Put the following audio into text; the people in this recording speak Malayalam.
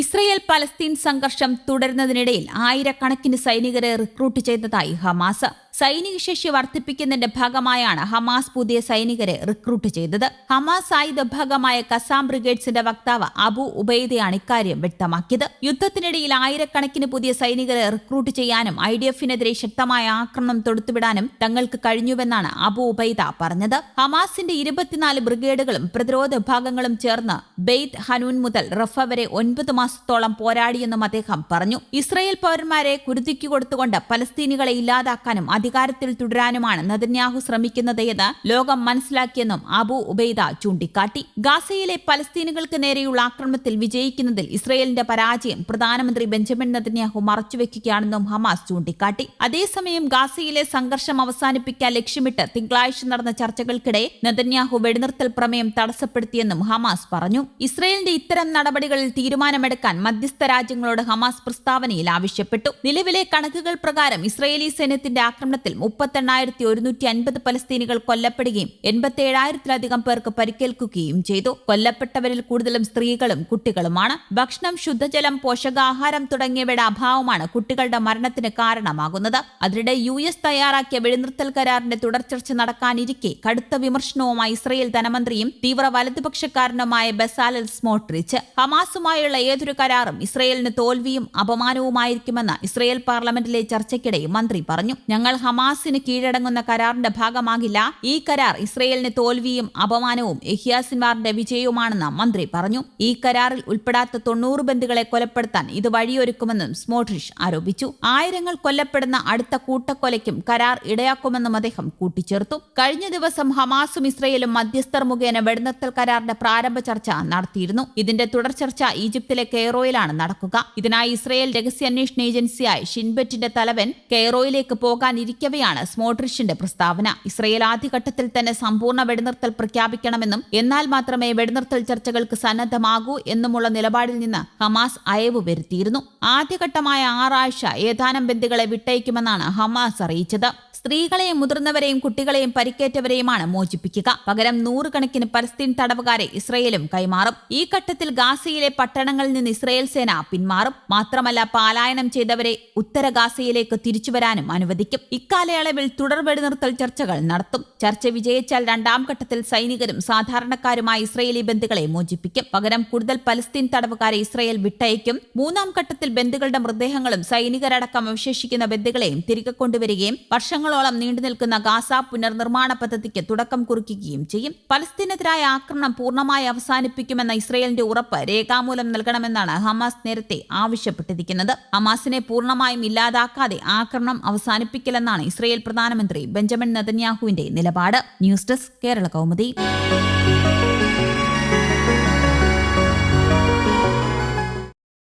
ഇസ്രയേൽ പലസ്തീൻ സംഘർഷം തുടരുന്നതിനിടയിൽ ആയിരക്കണക്കിന് സൈനികരെ റിക്രൂട്ട് ചെയ്തതായി ഹമാസ്. സൈനിക ശേഷി വർദ്ധിപ്പിക്കുന്നതിന്റെ ഭാഗമായാണ് ഹമാസ് പുതിയ സൈനികരെ റിക്രൂട്ട് ചെയ്തത്. ഹമാസ് ആയുധ ഭാഗമായ കസാം ബ്രിഗേഡ്സിന്റെ വക്താവ് അബു ഉബൈദയാണ് ഇക്കാര്യം വ്യക്തമാക്കിയത്. യുദ്ധത്തിനിടയിൽ ആയിരക്കണക്കിന് പുതിയ സൈനികരെ റിക്രൂട്ട് ചെയ്യാനും ഐ ഡി എഫിനെതിരെ ശക്തമായ ആക്രമണം തൊടുത്തുവിടാനും തങ്ങൾക്ക് കഴിഞ്ഞുവെന്നാണ് അബു ഉബൈദ പറഞ്ഞത്. ഹമാസിന്റെ ഇരുപത്തിനാല് ബ്രിഗേഡുകളും പ്രതിരോധ വിഭാഗങ്ങളും ചേർന്ന് ബെയ്ത്ത് ഹനൂൻ മുതൽ റഫ വരെ ഒൻപത് മാസത്തോളം പോരാടിയെന്നും അദ്ദേഹം പറഞ്ഞു. ഇസ്രയേൽ പൗരന്മാരെ കുരുതിക്കു കൊടുത്തുകൊണ്ട് പലസ്തീനികളെ ഇല്ലാതാക്കാനും അധികാരത്തിൽ തുടരാനുമാണ് നദന്യാഹു ശ്രമിക്കുന്നത് എന്ന് ലോകം മനസ്സിലാക്കിയെന്നും അബു ഉബൈദ ചൂണ്ടിക്കാട്ടി. ഗാസയിലെ പലസ്തീനുകൾക്ക് നേരെയുള്ള ആക്രമണത്തിൽ വിജയിക്കുന്നതിൽ ഇസ്രയേലിന്റെ പരാജയം പ്രധാനമന്ത്രി ബെഞ്ചമിൻ നദന്യാഹു മറച്ചുവെക്കുകയാണെന്നും ഹമാസ് ചൂണ്ടിക്കാട്ടി. അതേസമയം ഗാസയിലെ സംഘർഷം അവസാനിപ്പിക്കാൻ ലക്ഷ്യമിട്ട് തിങ്കളാഴ്ച നടന്ന ചർച്ചകൾക്കിടെ നദന്യാഹു വെടിനിർത്തൽ പ്രമേയം തടസ്സപ്പെടുത്തിയെന്നും ഹമാസ് പറഞ്ഞു. ഇസ്രയേലിന്റെ ഇത്തരം നടപടികളിൽ തീരുമാനമെടുക്കാൻ മധ്യസ്ഥ രാജ്യങ്ങളോട് ഹമാസ് പ്രസ്താവനയിൽ ആവശ്യപ്പെട്ടു. നിലവിലെ കണക്കുകൾ പ്രകാരം ഇസ്രയേലി സൈന്യത്തിന്റെ ആക്രമണത്തിൽ മുപ്പത്തെണ്ണായിരത്തി ഒരുന്നൂറ്റി അൻപത് പലസ്തീനികൾ കൊല്ലപ്പെടുകയും എൺപത്തിയേഴായിരത്തിലധികം പേർക്ക് പരിക്കേൽക്കുകയും ചെയ്തു. കൊല്ലപ്പെട്ടവരിൽ കൂടുതലും സ്ത്രീകളും കുട്ടികളുമാണ്. ഭക്ഷണം ശുദ്ധജലം പോഷകാഹാരം തുടങ്ങിയവയുടെ അഭാവമാണ് കുട്ടികളുടെ മരണത്തിന് കാരണമാകുന്നത്. അതിനിടെ യു എസ് തയ്യാറാക്കിയ വെടിനിർത്തൽ കരാറിന്റെ തുടർച്ചർച്ച നടക്കാനിരിക്കെ കടുത്ത വിമർശനവുമായി ഇസ്രയേൽ ധനമന്ത്രിയും തീവ്ര വലതുപക്ഷക്കാരനുമായ ബസാലൽ സ്മോട്രിച്ച്. ഹമാസുമായുള്ള ഏതൊരു കരാറും ഇസ്രയേലിന് തോൽവിയും അപമാനവുമായിരിക്കുമെന്ന് ഇസ്രയേൽ പാർലമെന്റിലെ ചർച്ചയ്ക്കിടെ മന്ത്രി പറഞ്ഞു. ഞങ്ങൾ ഹമാസിന് കീഴടങ്ങുന്ന കരാറിന്റെ ഭാഗമാകില്ല. ഈ കരാർ ഇസ്രയേലിന് തോൽവിയും അപമാനവും എഹിയാസിന്മാരുടെ വിജയവുമാണെന്ന് മന്ത്രി പറഞ്ഞു. ഈ കരാറിൽ ഉൾപ്പെടാത്ത തൊണ്ണൂറ് ബന്ധുക്കളെ കൊലപ്പെടുത്താൻ ഇത് വഴിയൊരുക്കുമെന്നും സ്മോട്രിഷ് ആരോപിച്ചു. ആയിരങ്ങൾ കൊല്ലപ്പെടുന്ന അടുത്ത കൂട്ടക്കൊലയ്ക്കും കരാർ ഇടയാക്കുമെന്നും അദ്ദേഹം കൂട്ടിച്ചേർത്തു. കഴിഞ്ഞ ദിവസം ഹമാസും ഇസ്രയേലും മധ്യസ്ഥർ മുഖേന വെടിനിർത്തൽ കരാറിന്റെ പ്രാരംഭ ചർച്ച നടത്തിയിരുന്നു. ഇതിന്റെ തുടർ ചർച്ച ഈജിപ്തിലെ കെയ്റോയിലാണ് നടക്കുക. ഇതിനായി ഇസ്രയേൽ രഹസ്യാന്വേഷണ ഏജൻസിയായ ഷിൻബെറ്റിന്റെ തലവൻ കെയ്റോയിലേക്ക് പോകാനിരിക്കവെയാണ് സ്മോട്രിഷിന്റെ പ്രസ്താവന. ഇസ്രയേൽ ആദ്യഘട്ടത്തിൽ തന്നെ സമ്പൂർണ വെടിനിർത്തൽ പ്രഖ്യാപിക്കണമെന്നും എന്നാൽ മാത്രമേ വെടിനിർത്തൽ ചർച്ചകൾക്ക് സന്നദ്ധമാകൂ എന്നുമുള്ള നിലപാടിൽ നിന്ന് ഹമാസ് അയവ് വരുത്തിയിരുന്നു. ആദ്യഘട്ടമായ ആറാഴ്ച ഏതാനും ബന്ദികളെ വിട്ടയക്കുമെന്നാണ് ഹമാസ് അറിയിച്ചത്. സ്ത്രീകളെയും മുതിർന്നവരെയും കുട്ടികളെയും പരിക്കേറ്റവരെയുമാണ് മോചിപ്പിക്കുക. പകരം നൂറുകണക്കിന് പലസ്തീൻ തടവുകാരെ ഇസ്രയേലും കൈമാറും. ഈ ഘട്ടത്തിൽ ഗാസയിലെ പട്ടണങ്ങളിൽ നിന്ന് ഇസ്രയേൽ സേന പിന്മാറും. മാത്രമല്ല പാലായനം ചെയ്തവരെ ഉത്തര ഗാസയിലേക്ക് തിരിച്ചുവരാനും അനുവദിക്കും. ഇക്കാലയളവിൽ തുടർ വെടിനിർത്തൽ ചർച്ചകൾ നടത്തും. ചർച്ച വിജയിച്ചാൽ രണ്ടാം ഘട്ടത്തിൽ സൈനികരും സാധാരണക്കാരുമായ ഇസ്രയേലി ബന്ധുക്കളെ മോചിപ്പിക്കും. പകരം കൂടുതൽ പലസ്തീൻ തടവുകാരെ ഇസ്രയേൽ വിട്ടയക്കും. മൂന്നാം ഘട്ടത്തിൽ ബന്ധുക്കളുടെ മൃതദേഹങ്ങളും സൈനികരടക്കം അവശേഷിക്കുന്ന ബന്ധുക്കളെയും തിരികെ കൊണ്ടുവരികയും വർഷങ്ങളോളം നീണ്ടുനിൽക്കുന്ന ഗാസ പുനർനിർമ്മാണ പദ്ധതിക്ക് തുടക്കം കുറിക്കുകയും ചെയ്യും. പലസ്തീനെതിരായ ആക്രമണം പൂർണമായി അവസാനിപ്പിക്കുമെന്ന ഇസ്രയേലിന്റെ ഉറപ്പ് രേഖാമൂലം നൽകണമെന്നാണ് ഹമാസ് നേരത്തെ ആവശ്യപ്പെട്ടിരിക്കുന്നത്. ഹമാസിനെ പൂർണമായും ഇല്ലാതാക്കാതെ ആക്രമണം അവസാനിപ്പിക്കില്ലെന്നാണ് ഇസ്രയേൽ പ്രധാനമന്ത്രി ബെഞ്ചമിൻ നെതന്യാഹുവിന്റെ നിലപാട്. News desk Kerala Kaumudi.